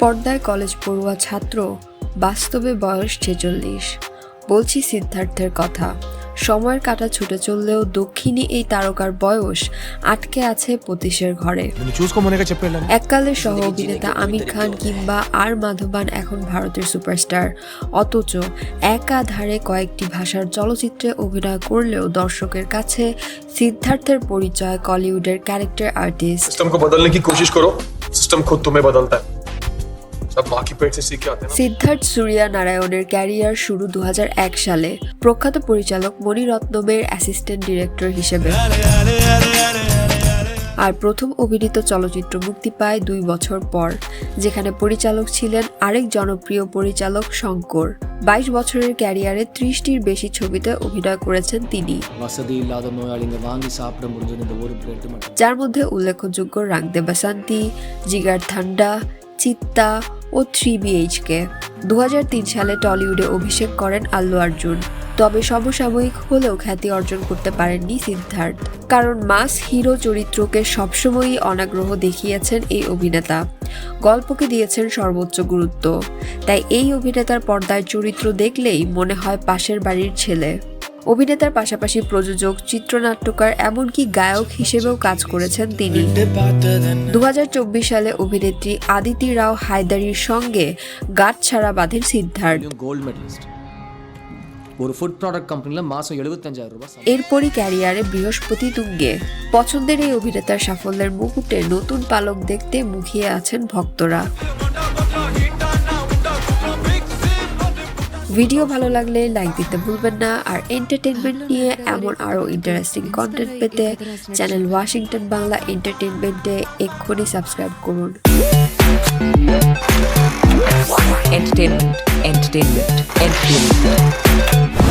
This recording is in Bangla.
পর্দায় কলেজ পড়ুয়া ছাত্র বাস্তবে বয়স ছেচল্লিশ। বলছি সিদ্ধার্থের কথা। সময়ের কাটা ছুটে চললেও দক্ষিণী এই তারকার বয়স আটকে আছে পঁচিশের ঘরে। এককালে সহ অভিনেতা আমির খান কিংবা আর মাধবান এখন ভারতের সুপারস্টার। অথচ একাধারে কয়েকটি ভাষার চলচ্চিত্রে অভিনয় করলেও দর্শকের কাছে সিদ্ধার্থের পরিচয় কলিউডের ক্যারেক্টার আর্টিস্ট। বদলনে কি কোশিশ করো? সিস্টেম তুমি বদলতা। সিদ্ধার্থ সূর্যা নারায়ণের ক্যারিয়ার শুরু দু সালে। প্রখ্যাত পরিচালক মণিরত্নমের অ্যাসিস্ট্যান্ট ডিরেক্টর হিসেবে। আর প্রথম অভিনীত চলচ্চিত্র মুক্তি পায় দুই বছর পর যেখানে পরিচালক ছিলেন আরেক জনপ্রিয় পরিচালক শঙ্কর। বাইশ বছরের ক্যারিয়ারে ত্রিশটির বেশি ছবিতে অভিনয় করেছেন তিনি। যার মধ্যে উল্লেখযোগ্য রাংদেবাসান্তি জিগার ঠান্ডা চিত্তা ও থ্রি বিএইচকে। দুহাজার তিন সালে টলিউডে অভিষেক করেন আল্লু অর্জুন তবে সমসাময়িক হলেও খ্যাতি অর্জন করতে পারেননি সিদ্ধার্থ। কারণ মাস হিরো চরিত্রকে সবসময়ই অনাগ্রহ দেখিয়েছেন এই অভিনেতা। গল্পকে দিয়েছেন সর্বোচ্চ গুরুত্ব। তাই এই অভিনেতার পর্দায় চরিত্র দেখলেই মনে হয় পাশের বাড়ির ছেলে। অভিনেতার পাশাপাশি প্রযোজক চিত্রনাট্যকার এমনকি গায়ক হিসেবেও কাজ করেছেন তিনি দু সালে অভিনেত্রী আদিতি রাও হায়দারির সঙ্গে গাঁট ছাড়া বাঁধেন সিদ্ধার্থ கோல்டு மெடலிஸ்ட் ஒரு ஃபுட் ப்ராடக்ட் கம்பெனியில் மாதம் எழுபத்தஞ்சாயிரம் ரூபாய் சம்பளம். এরপরই ক্যারিয়ারে বৃহস্পতি তুঙ্গে পছন্দের এই অভিনেতার সাফল্যের মুকুটে নতুন পালক দেখতে মুখিয়ে আছেন ভক্তরা ভিডিও ভালো লাগলে লাইক দিতে ভুলবেন না, আর এন্টারটেনমেন্ট নিয়ে এমন আরও ইন্টারেস্টিং কন্টেন্ট পেতে চ্যানেল ওয়াশিংটন বাংলা এন্টারটেনমেন্টে এক্ষুনি সাবস্ক্রাইব করুন এন্টারটেনমেন্ট এন্টারটেনমেন্ট entertainment.